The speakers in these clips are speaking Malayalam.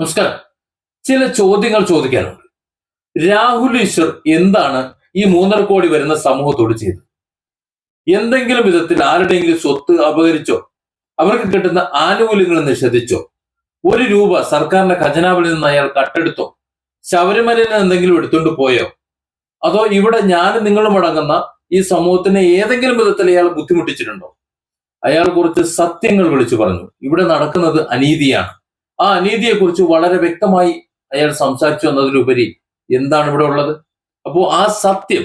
നമസ്കാരം. ചില ചോദ്യങ്ങൾ ചോദിക്കാനുണ്ട്. രാഹുൽ ഈശ്വർ എന്താണ് ഈ മൂന്നര കോടി വരുന്ന സമൂഹത്തോട് ചെയ്തത്? എന്തെങ്കിലും വിധത്തിൽ ആരുടെയെങ്കിലും സ്വത്ത് അപഹരിച്ചോ അവർക്ക് കിട്ടുന്ന ആനുകൂല്യങ്ങൾ നിഷേധിച്ചോ ഒരു രൂപ സർക്കാരിന്റെ ഖജനാവിൽ നിന്ന് അയാൾ കട്ടെടുത്തോ ശബരിമലയിൽ നിന്ന് എന്തെങ്കിലും എടുത്തുകൊണ്ട് പോയോ അതോ ഇവിടെ ഞാനും നിങ്ങളും അടങ്ങുന്ന ഈ സമൂഹത്തിനെ ഏതെങ്കിലും വിധത്തിൽ അയാൾ ബുദ്ധിമുട്ടിച്ചിട്ടുണ്ടോ? അയാൾ കുറച്ച് സത്യങ്ങൾ വിളിച്ചു പറഞ്ഞു. ഇവിടെ നടക്കുന്നത് അനീതിയാണ്. ആ അനീതിയെക്കുറിച്ച് വളരെ വ്യക്തമായി അയാൾ സംസാരിച്ചു എന്നതിലുപരി എന്താണ് ഇവിടെ ഉള്ളത്? അപ്പോൾ ആ സത്യം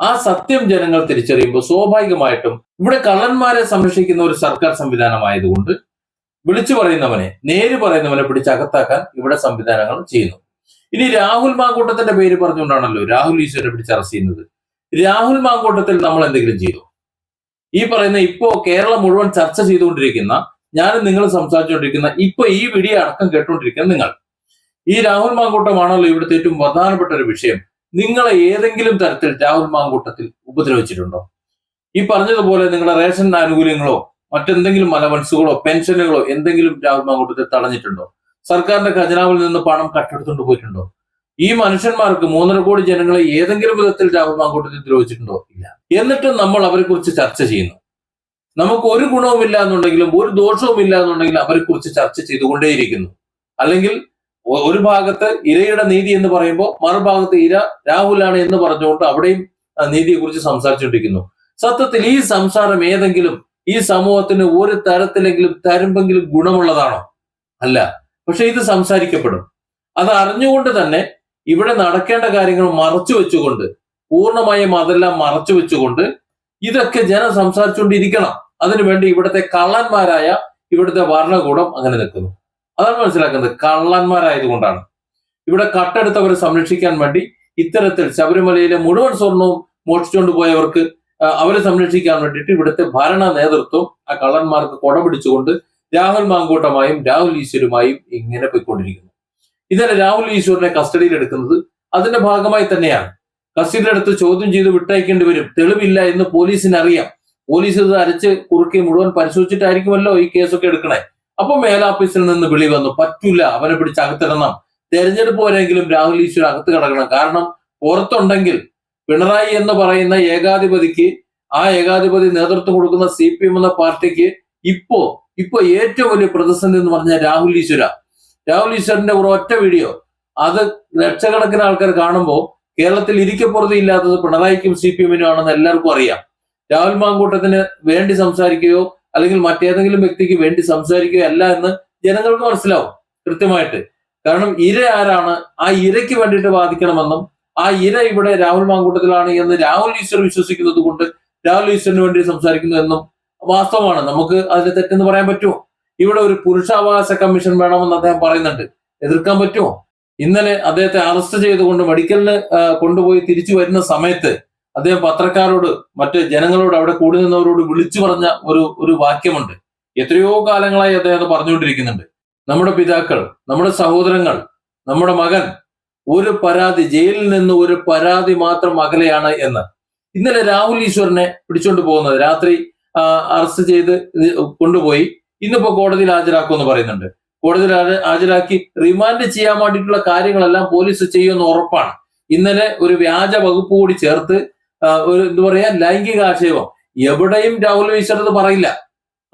ആ സത്യം ജനങ്ങൾ തിരിച്ചറിയുമ്പോൾ സ്വാഭാവികമായിട്ടും ഇവിടെ കള്ളന്മാരെ സംരക്ഷിക്കുന്ന ഒരു സർക്കാർ സംവിധാനമായതുകൊണ്ട് വിളിച്ചു പറയുന്നവനെ നേര് പറയുന്നവനെ പിടിച്ച് അകത്താക്കാൻ ഇവിടെ സംവിധാനങ്ങൾ ചെയ്യുന്നു. ഇനി രാഹുൽ മാങ്കൂട്ടത്തിന്റെ പേര് പറഞ്ഞുകൊണ്ടാണല്ലോ രാഹുൽ ഈശ്വരനെ പിടിച്ച് അറസ്റ്റ് ചെയ്യുന്നത്. രാഹുൽ മാങ്കൂട്ടത്തിൽ നമ്മൾ എന്തെങ്കിലും ചെയ്തു? ഈ പറയുന്ന ഇപ്പോ കേരളം മുഴുവൻ ചർച്ച ചെയ്തുകൊണ്ടിരിക്കുന്ന ഞാനും നിങ്ങൾ സംസാരിച്ചുകൊണ്ടിരിക്കുന്ന ഇപ്പൊ ഈ വീഡിയോ അടക്കം കേട്ടുകൊണ്ടിരിക്കുന്ന നിങ്ങൾ. ഈ രാഹുൽ മാങ്കൂട്ടമാണല്ലോ ഇവിടുത്തെ ഏറ്റവും പ്രധാനപ്പെട്ട ഒരു വിഷയം. നിങ്ങളെ ഏതെങ്കിലും തരത്തിൽ രാഹുൽ മാങ്കൂട്ടത്തിൽ ഉപദ്രവിച്ചിട്ടുണ്ടോ? ഈ പറഞ്ഞതുപോലെ നിങ്ങളുടെ റേഷൻ ആനുകൂല്യങ്ങളോ മറ്റെന്തെങ്കിലും അലവൻസുകളോ പെൻഷനുകളോ എന്തെങ്കിലും രാഹുൽ മാങ്കൂട്ടത്തിൽ തടഞ്ഞിട്ടുണ്ടോ? സർക്കാരിന്റെ ഖജനാവിൽ നിന്ന് പണം കട്ടെടുത്തുകൊണ്ട് പോയിട്ടുണ്ടോ? ഈ മനുഷ്യന്മാർക്ക് മൂന്നര കോടി ജനങ്ങളെ ഏതെങ്കിലും വിധത്തിൽ രാഹുൽ മാങ്കൂട്ടത്തിൽ ദ്രോഹിച്ചിട്ടുണ്ടോ? ഇല്ല. എന്നിട്ടും നമ്മൾ അവരെക്കുറിച്ച് ചർച്ച ചെയ്യുന്നു. നമുക്ക് ഒരു ഗുണവുമില്ല എന്നുണ്ടെങ്കിലും ഒരു ദോഷവുമില്ല എന്നുണ്ടെങ്കിലും അവരെ കുറിച്ച് ചർച്ച ചെയ്തുകൊണ്ടേയിരിക്കുന്നു. അല്ലെങ്കിൽ ഒരു ഭാഗത്ത് ഇരയുടെ നീതി എന്ന് പറയുമ്പോൾ മറുഭാഗത്ത് ഇര രാഹുലാണ് എന്ന് പറഞ്ഞുകൊണ്ട് അവിടെയും നീതിയെ നീതിയെക്കുറിച്ച് സംസാരിച്ചുകൊണ്ടിരിക്കുന്നു. സത്യത്തിൽ ഈ സംസാരം ഏതെങ്കിലും ഈ സമൂഹത്തിന് ഒരു തരത്തിലെങ്കിലും തരുമ്പെങ്കിലും ഗുണമുള്ളതാണോ? അല്ല. പക്ഷെ ഇത് സംസാരിക്കപ്പെടും. അത് അറിഞ്ഞുകൊണ്ട് തന്നെ ഇവിടെ നടക്കേണ്ട കാര്യങ്ങൾ മറച്ചു വെച്ചുകൊണ്ട് പൂർണമായും അതെല്ലാം മറച്ചു വെച്ചുകൊണ്ട് ഇതൊക്കെ ജനം സംസാരിച്ചുകൊണ്ടിരിക്കണം. അതിനുവേണ്ടി ഇവിടുത്തെ കള്ളന്മാരായ ഇവിടുത്തെ ഭരണകൂടം അങ്ങനെ നിൽക്കുന്നു. അതാണ് മനസ്സിലാക്കുന്നത്. കള്ളന്മാരായതുകൊണ്ടാണ്. ഇവിടെ കട്ടെടുത്തവരെ സംരക്ഷിക്കാൻ വേണ്ടി ഇത്തരത്തിൽ ശബരിമലയിലെ മുഴുവൻ സ്വർണവും മോഷ്ടിച്ചുകൊണ്ട് പോയവർക്ക് അവരെ സംരക്ഷിക്കാൻ വേണ്ടിയിട്ട് ഇവിടുത്തെ ഭരണ നേതൃത്വം ആ കള്ളന്മാർക്ക് കൊട പിടിച്ചുകൊണ്ട് രാഹുൽ മാങ്കൂട്ടമായും രാഹുൽ ഈശ്വരുമായും ഇങ്ങനെ പോയിക്കൊണ്ടിരിക്കുന്നു. ഇന്നലെ രാഹുൽ ഈശ്വറിനെ കസ്റ്റഡിയിൽ എടുക്കുന്നത് അതിന്റെ ഭാഗമായി തന്നെയാണ്. കസ്റ്റഡിയിലെടുത്ത് ചോദ്യം ചെയ്ത് വിട്ടയക്കേണ്ടി വരും. തെളിവില്ല എന്ന് പോലീസിന് അറിയാം പോലീസ് ഇത് അരച്ച് കുറുക്കി മുഴുവൻ പരിശോധിച്ചിട്ടായിരിക്കുമല്ലോ ഈ കേസൊക്കെ എടുക്കണേ. അപ്പൊ മേലാഫീസിൽ നിന്ന് വിളി വന്നു. പറ്റൂല അവനെ പിടിച്ച് അകത്തിടണം. തെരഞ്ഞെടുപ്പ് വരെങ്കിലും രാഹുൽ ഈശ്വർ അകത്ത് കിടക്കണം. കാരണം പുറത്തുണ്ടെങ്കിൽ പിണറായി എന്ന് പറയുന്ന ഏകാധിപതിക്ക് ആ ഏകാധിപതി നേതൃത്വം കൊടുക്കുന്ന സി പി എം എന്ന പാർട്ടിക്ക് ഇപ്പോ ഇപ്പൊ ഏറ്റവും വലിയ പ്രതിസന്ധി എന്ന് പറഞ്ഞ രാഹുൽ ഈശ്വര. രാഹുൽ ഈശ്വരന്റെ ഒരു ഒറ്റ വീഡിയോ. അത് ലക്ഷക്കണക്കിന് ആൾക്കാർ കാണുമ്പോൾ കേരളത്തിൽ ഇരിക്കപ്പുറത്ത് ഇല്ലാത്തത് പിണറായിക്കും സി പി എമ്മിനും ആണെന്ന് എല്ലാവർക്കും അറിയാം. രാഹുൽ മാങ്കൂട്ടത്തിന് വേണ്ടി സംസാരിക്കുകയോ അല്ലെങ്കിൽ മറ്റേതെങ്കിലും വ്യക്തിക്ക് വേണ്ടി സംസാരിക്കുകയോ അല്ല എന്ന് ജനങ്ങൾക്ക് മനസ്സിലാവും കൃത്യമായിട്ട്. കാരണം ഇര ആരാണ്? ആ ഇരയ്ക്ക് വേണ്ടിയിട്ട് വാദിക്കണമെന്നും ആ ഇര ഇവിടെ രാഹുൽ മാങ്കൂട്ടത്തിലാണ് എന്ന് രാഹുൽ ഈശ്വർ വിശ്വസിക്കുന്നത് കൊണ്ട് രാഹുൽ ഈശ്വറിന് വേണ്ടി സംസാരിക്കുന്നു എന്നും വാസ്തവമാണ്. നമുക്ക് അതിന് തെറ്റെന്ന് പറയാൻ പറ്റുമോ? ഇവിടെ ഒരു പുരുഷാവകാശ കമ്മീഷൻ വേണമെന്ന് അദ്ദേഹം പറയുന്നുണ്ട്. എതിർക്കാൻ പറ്റുമോ? ഇന്നലെ അദ്ദേഹത്തെ അറസ്റ്റ് ചെയ്തുകൊണ്ട് മെഡിക്കലിന് കൊണ്ടുപോയി തിരിച്ചു വരുന്ന സമയത്ത് അദ്ദേഹം പത്രക്കാരോട് മറ്റ് ജനങ്ങളോട് അവിടെ കൂടി നിന്നവരോട് വിളിച്ചു പറഞ്ഞ ഒരു ഒരു വാക്യമുണ്ട്. എത്രയോ കാലങ്ങളായി അദ്ദേഹം അത് പറഞ്ഞുകൊണ്ടിരിക്കുന്നുണ്ട്. നമ്മുടെ പിതാക്കൾ നമ്മുടെ സഹോദരങ്ങൾ നമ്മുടെ മകൻ ഒരു പരാതി ജയിലിൽ നിന്ന് ഒരു പരാതി മാത്രം അകലെയാണ് എന്ന്. ഇന്നലെ രാഹുൽ ഈശ്വരനെ പിടിച്ചുകൊണ്ട് പോകുന്നത്. രാത്രി അറസ്റ്റ് ചെയ്ത് കൊണ്ടുപോയി. ഇന്നിപ്പോ കോടതിയിൽ ഹാജരാക്കുമെന്ന് പറയുന്നുണ്ട്. കോടതിയിൽ ഹാജ- ഹാജരാക്കി റിമാൻഡ് ചെയ്യാൻ വേണ്ടിയിട്ടുള്ള കാര്യങ്ങളെല്ലാം പോലീസ് ചെയ്യുമെന്ന് ഉറപ്പാണ്. ഇന്നലെ ഒരു വ്യാജ വകുപ്പ് കൂടി ചേർത്ത് ഒരു എന്താ പറയാ ലൈംഗിക ആക്ഷേപം. എവിടെയും രാഹുൽ ഈശ്വരത് പറയില്ല.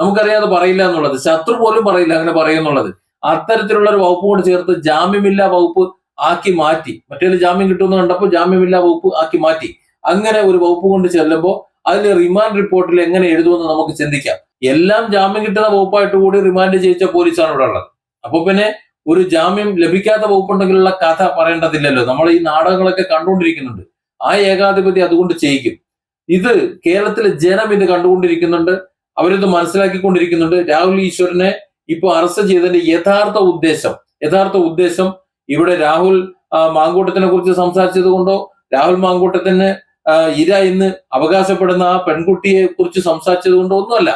നമുക്കറിയാം അത് പറയില്ല എന്നുള്ളത്. ശത്രു പോലും പറയില്ല അങ്ങനെ പറയുന്നുള്ളത് അത്തരത്തിലുള്ള ഒരു വകുപ്പ് കൂടി ചേർത്ത് ജാമ്യമില്ലാ വകുപ്പ് ആക്കി മാറ്റി. മറ്റേ ജാമ്യം കിട്ടുമെന്ന് കണ്ടപ്പോൾ ജാമ്യമില്ലാ വകുപ്പ് ആക്കി മാറ്റി. അങ്ങനെ ഒരു വകുപ്പ് കൊണ്ട് ചെല്ലുമ്പോൾ അതിൽ റിമാൻഡ് റിപ്പോർട്ടിൽ എങ്ങനെ എഴുതുമെന്ന് നമുക്ക് ചിന്തിക്കാം. എല്ലാം ജാമ്യം കിട്ടുന്ന വകുപ്പായിട്ട് കൂടി റിമാൻഡ് ചെയ്യിച്ച പോലീസാണ് ഇവിടെ ഉള്ളത്. അപ്പൊ പിന്നെ ഒരു ജാമ്യം ലഭിക്കാത്ത വകുപ്പുണ്ടെങ്കിലുള്ള കഥ പറയേണ്ടതില്ലല്ലോ. നമ്മൾ ഈ നാടകങ്ങളൊക്കെ കണ്ടുകൊണ്ടിരിക്കുന്നുണ്ട്. ആ ഏകാധിപതി അതുകൊണ്ട് ചെയ്യിക്കും. ഇത് കേരളത്തിലെ ജനം ഇത് കണ്ടുകൊണ്ടിരിക്കുന്നുണ്ട്. അവരിത് മനസ്സിലാക്കിക്കൊണ്ടിരിക്കുന്നുണ്ട്. രാഹുൽ ഈശ്വരനെ ഇപ്പൊ അറസ്റ്റ് ചെയ്തതിന്റെ യഥാർത്ഥ ഉദ്ദേശം യഥാർത്ഥ ഉദ്ദേശം ഇവിടെ രാഹുൽ മാങ്കൂട്ടത്തിനെ കുറിച്ച് സംസാരിച്ചത് കൊണ്ടോ രാഹുൽ മാങ്കൂട്ടത്തിന് ഇര എന്ന് അവകാശപ്പെടുന്ന ആ പെൺകുട്ടിയെ കുറിച്ച് സംസാരിച്ചത് കൊണ്ടോ ഒന്നുമല്ല.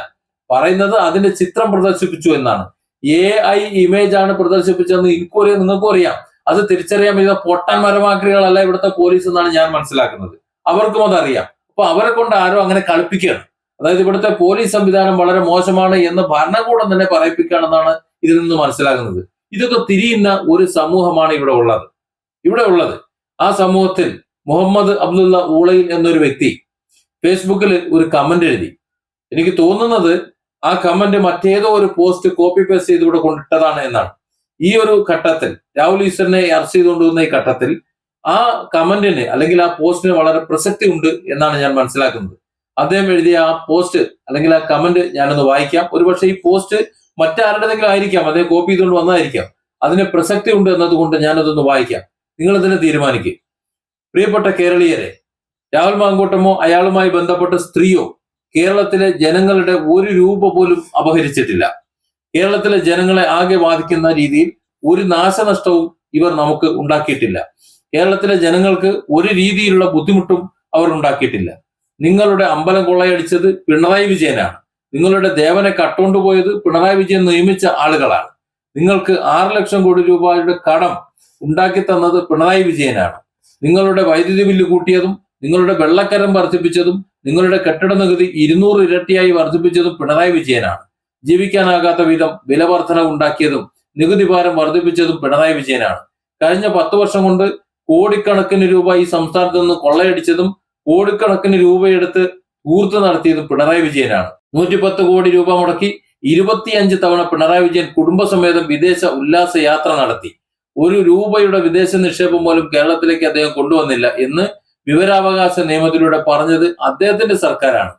പറയുന്നത് അതിന്റെ ചിത്രം പ്രദർശിപ്പിച്ചു എന്നാണ്. എ ഐ ഇമേജ് ആണ് പ്രദർശിപ്പിച്ചതെന്ന് എനിക്കും നിങ്ങൾക്കും അറിയാം. അത് തിരിച്ചറിയാൻ പറ്റുന്ന പൊട്ടൻ മരമാക്രികളല്ല ഇവിടുത്തെ പോലീസ് എന്നാണ് ഞാൻ മനസ്സിലാക്കുന്നത്. അവർക്കും അതറിയാം അപ്പൊ അവരെ കൊണ്ട് ആരോ അങ്ങനെ കളിപ്പിക്കുകയാണ്. അതായത് ഇവിടുത്തെ പോലീസ് സംവിധാനം വളരെ മോശമാണ് എന്ന് ഭരണകൂടം തന്നെ പറയിപ്പിക്കുകയാണെന്നാണ് ഇതിൽ നിന്ന് മനസ്സിലാകുന്നത്. ഇതൊക്കെ തിരിയുന്ന ഒരു സമൂഹമാണ് ഇവിടെ ഉള്ളത്. ഇവിടെ ഉള്ളത്. ആ സമൂഹത്തിൽ മുഹമ്മദ് അബ്ദുള്ള ഊളയിൽ എന്നൊരു വ്യക്തി ഫേസ്ബുക്കിൽ ഒരു കമന്റ് എഴുതി. എനിക്ക് തോന്നുന്നത് ആ കമന്റ് മറ്റേതോ ഒരു പോസ്റ്റ് കോപ്പി പേസ്റ്റ് ചെയ്ത് ഇവിടെ കൊണ്ടിട്ടതാണ് എന്നാണ്. ഈ ഒരു ഘട്ടത്തിൽ രാഹുൽ ഈശ്വറിനെ അറസ്റ്റ് ചെയ്തുകൊണ്ടുവന്ന ഈ ഘട്ടത്തിൽ ആ കമന്റിന് അല്ലെങ്കിൽ ആ പോസ്റ്റിന് വളരെ പ്രസക്തി ഉണ്ട് എന്നാണ് ഞാൻ മനസ്സിലാക്കുന്നത്. അദ്ദേഹം എഴുതിയ ആ പോസ്റ്റ് അല്ലെങ്കിൽ ആ കമന്റ് ഞാനൊന്ന് വായിക്കാം. ഒരുപക്ഷെ ഈ പോസ്റ്റ് മറ്റാരുടെതെങ്കിലും ആയിരിക്കാം. അദ്ദേഹം കോപ്പി ചെയ്തുകൊണ്ട് വന്നതായിരിക്കാം. അതിന് പ്രസക്തി ഉണ്ട് എന്നതുകൊണ്ട് ഞാനതൊന്ന് വായിക്കാം. നിങ്ങൾ ഇതിനെ തീരുമാനിക്കുക പ്രിയപ്പെട്ട കേരളീയരെ രാഹുൽ മാങ്കോട്ടമോ അയാളുമായി ബന്ധപ്പെട്ട സ്ത്രീയോ കേരളത്തിലെ ജനങ്ങളുടെ ഒരു രൂപ പോലും അപഹരിച്ചിട്ടില്ല. കേരളത്തിലെ ജനങ്ങളെ ആകെ ബാധിക്കുന്ന രീതിയിൽ ഒരു നാശനഷ്ടവും ഇവർ നമുക്ക് ഉണ്ടാക്കിയിട്ടില്ല. കേരളത്തിലെ ജനങ്ങൾക്ക് ഒരു രീതിയിലുള്ള ബുദ്ധിമുട്ടും അവർ ഉണ്ടാക്കിയിട്ടില്ല. നിങ്ങളുടെ അമ്പലം കൊള്ളയടിച്ചത് പിണറായി വിജയനാണ്. നിങ്ങളുടെ ദേവനെ കട്ടുകൊണ്ടുപോയത് പിണറായി വിജയൻ നിയമിച്ച ആളുകളാണ്. നിങ്ങൾക്ക് ആറ് ലക്ഷം കോടി രൂപയുടെ കടം ഉണ്ടാക്കി തന്നത് പിണറായി വിജയനാണ്. നിങ്ങളുടെ വൈദ്യുതി ബില്ല് കൂട്ടിയതും നിങ്ങളുടെ വെള്ളക്കരം വർദ്ധിപ്പിച്ചതും നിങ്ങളുടെ കെട്ടിട നികുതി ഇരുന്നൂറ് ഇരട്ടിയായി വർദ്ധിപ്പിച്ചതും പിണറായി വിജയനാണ്. ജീവിക്കാനാകാത്ത വിധം വില വർധന ഉണ്ടാക്കിയതും നികുതി ഭാരം വർദ്ധിപ്പിച്ചതും പിണറായി വിജയനാണ്. കഴിഞ്ഞ പത്ത് വർഷം കൊണ്ട് കോടിക്കണക്കിന് രൂപ ഈ സംസ്ഥാനത്ത് നിന്ന് കൊള്ളയടിച്ചതും കോടിക്കണക്കിന് രൂപയെടുത്ത് ഊർത്ത് നടത്തിയതും പിണറായി വിജയനാണ്. നൂറ്റിപ്പത്ത് കോടി രൂപ മുടക്കി ഇരുപത്തിയഞ്ച് തവണ പിണറായി വിജയൻ കുടുംബസമേതം വിദേശ ഉല്ലാസ യാത്ര നടത്തി. ഒരു രൂപയുടെ വിദേശ നിക്ഷേപം പോലും കേരളത്തിലേക്ക് അദ്ദേഹം കൊണ്ടുവന്നില്ല എന്ന് വിവരാവകാശ നിയമത്തിലൂടെ പറഞ്ഞത് അദ്ദേഹത്തിന്റെ സർക്കാരാണ്.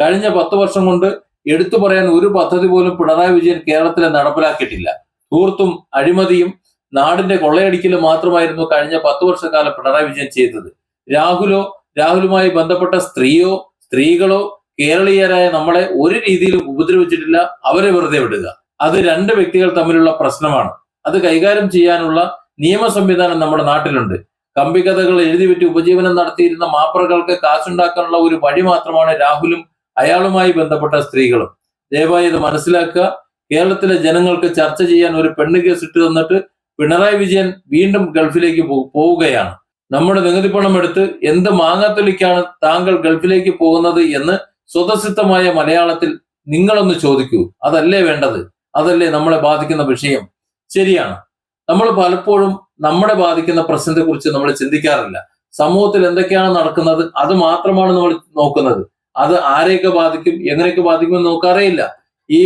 കഴിഞ്ഞ പത്ത് വർഷം കൊണ്ട് എടുത്തു പറയാൻ ഒരു പദ്ധതി പോലും പിണറായി വിജയൻ കേരളത്തിൽ നടപ്പിലാക്കിയിട്ടില്ല. ധൂർത്തും അഴിമതിയും നാടിന്റെ കൊള്ളയടിക്കലും മാത്രമായിരുന്നു കഴിഞ്ഞ പത്ത് വർഷക്കാലം പിണറായി വിജയൻ ചെയ്തത്. രാഹുലോ രാഹുലുമായി ബന്ധപ്പെട്ട സ്ത്രീയോ സ്ത്രീകളോ കേരളീയരായ നമ്മളെ ഒരു രീതിയിലും ഉപദ്രവിച്ചിട്ടില്ല. അവരെ വെറുതെ വിടുക. അത് രണ്ട് വ്യക്തികൾ തമ്മിലുള്ള പ്രശ്നമാണ്. അത് കൈകാര്യം ചെയ്യാനുള്ള നിയമ സംവിധാനം നമ്മുടെ നാട്ടിലുണ്ട്. കമ്പികഥകൾ എഴുതി വിറ്റ് ഉപജീവനം നടത്തിയിരുന്ന മാപ്രകൾക്ക് കാശുണ്ടാക്കാനുള്ള ഒരു വഴി മാത്രമാണ് രാഹുലും അയാളുമായി ബന്ധപ്പെട്ട സ്ത്രീകളും. ദയവായി ഇത് മനസ്സിലാക്കുക. കേരളത്തിലെ ജനങ്ങൾക്ക് ചർച്ച ചെയ്യാൻ ഒരു പെണ്ണ് കേസ് ഇട്ട് തന്നിട്ട് പിണറായി വിജയൻ വീണ്ടും ഗൾഫിലേക്ക് പോവുകയാണ്. നമ്മുടെ നികുതി പണം എടുത്ത് എന്ത് മാങ്ങാത്തൊലിക്കാണ് താങ്കൾ ഗൾഫിലേക്ക് പോകുന്നത് എന്ന് സ്വതസിദ്ധമായ മലയാളത്തിൽ നിങ്ങളൊന്ന് ചോദിക്കൂ. അതല്ലേ വേണ്ടത്? അതല്ലേ നമ്മളെ ബാധിക്കുന്ന വിഷയം? ശരിയാണ്. നമ്മൾ പലപ്പോഴും നമ്മളെ ബാധിക്കുന്ന പ്രശ്നത്തെ കുറിച്ച് നമ്മൾ ചിന്തിക്കാറില്ല. സമൂഹത്തിൽ എന്തൊക്കെയാണ് നടക്കുന്നത്? അത് മാത്രമാണ് നമ്മൾ നോക്കുന്നത്. അത് ആരെയൊക്കെ ബാധിക്കും? എങ്ങനെയൊക്കെ ബാധിക്കും എന്ന് നോക്കാറേയില്ല ഈ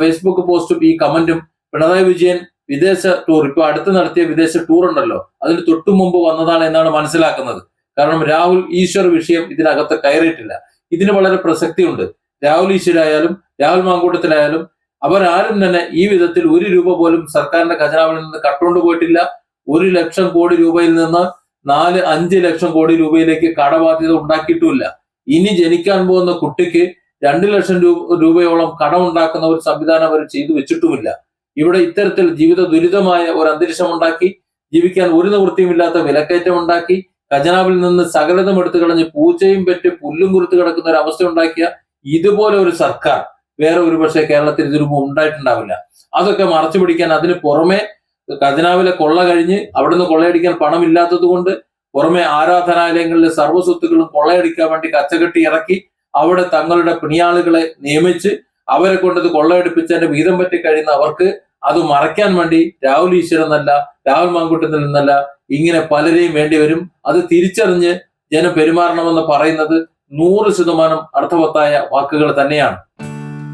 ഫേസ്ബുക്ക് പോസ്റ്റും ഈ കമന്റും പിണറായി വിജയൻ വിദേശ ടൂർ ഇപ്പൊ അടുത്ത് നടത്തിയ വിദേശ ടൂർ ഉണ്ടല്ലോ. അതിന് തൊട്ടു മുമ്പ് വന്നതാണ് എന്നാണ് മനസ്സിലാക്കുന്നത്. കാരണം രാഹുൽ ഈശ്വർ വിഷയം ഇതിനകത്ത് കയറിയിട്ടില്ല. ഇതിന് വളരെ പ്രസക്തിയുണ്ട്. രാഹുൽ ഈശ്വരായാലും രാഹുൽ മാങ്കൂട്ടത്തിലായാലും അവരാരും തന്നെ ഈ വിധത്തിൽ ഒരു രൂപ പോലും സർക്കാരിന്റെ ഖജനാവിൽ നിന്ന് കട്ടുകൊണ്ട് പോയിട്ടില്ല. ഒരു ലക്ഷം കോടി രൂപയിൽ നിന്ന് നാല് അഞ്ച് ലക്ഷം കോടി രൂപയിലേക്ക് കടബാധ്യത ഉണ്ടാക്കിയിട്ടുമില്ല. ഇനി ജനിക്കാൻ പോകുന്ന കുട്ടിക്ക് രണ്ട് ലക്ഷം രൂപ രൂപയോളം കടം ഉണ്ടാക്കുന്ന ഒരു സംവിധാനം അവർ ചെയ്തു വെച്ചിട്ടുമില്ല. ഇവിടെ ഇത്തരത്തിൽ ജീവിത ദുരിതമായ ഒരു അന്തരീക്ഷം ഉണ്ടാക്കി ജീവിക്കാൻ ഒരു നിവൃത്തിയുമില്ലാത്ത വിലക്കയറ്റം ഉണ്ടാക്കി ഖജനാവിൽ നിന്ന് സകലതും എടുത്തു കളഞ്ഞ് പൂച്ചയും പെറ്റ് പുല്ലും കുറുത്ത് കിടക്കുന്ന ഒരു അവസ്ഥ ഉണ്ടാക്കിയ ഇതുപോലെ ഒരു സർക്കാർ വേറെ ഒരു പക്ഷേ കേരളത്തിൽ ഇതിനു ഉണ്ടായിട്ടുണ്ടാവില്ല. അതൊക്കെ മറച്ചു പിടിക്കാൻ അതിന് പുറമെ ഖജനാവിലെ കൊള്ള കഴിഞ്ഞ് അവിടുന്ന് കൊള്ളയടിക്കാൻ പണമില്ലാത്തത് കൊണ്ട് പുറമെ ആരാധനാലയങ്ങളിലെ സർവസ്വത്തുക്കളും കൊള്ളയടിക്കാൻ വേണ്ടി കച്ചകെട്ടി ഇറക്കി അവിടെ തങ്ങളുടെ പിണിയാളുകളെ നിയമിച്ച് അവരെ കൊണ്ടത് കൊള്ളയടിപ്പിച്ചതിന്റെ വീതം പറ്റി കഴിയുന്ന അവർക്ക് അത് മറയ്ക്കാൻ വേണ്ടി രാഹുൽ ഈശ്വരൻ എന്നല്ല രാഹുൽ മാങ്കുട്ടത്തിൽ എന്നല്ല ഇങ്ങനെ പലരെയും വേണ്ടി വരും. അത് തിരിച്ചറിഞ്ഞ് ജനം പെരുമാറണമെന്ന് പറയുന്നത് നൂറ് ശതമാനം അർത്ഥവത്തായ വാക്കുകൾ തന്നെയാണ്.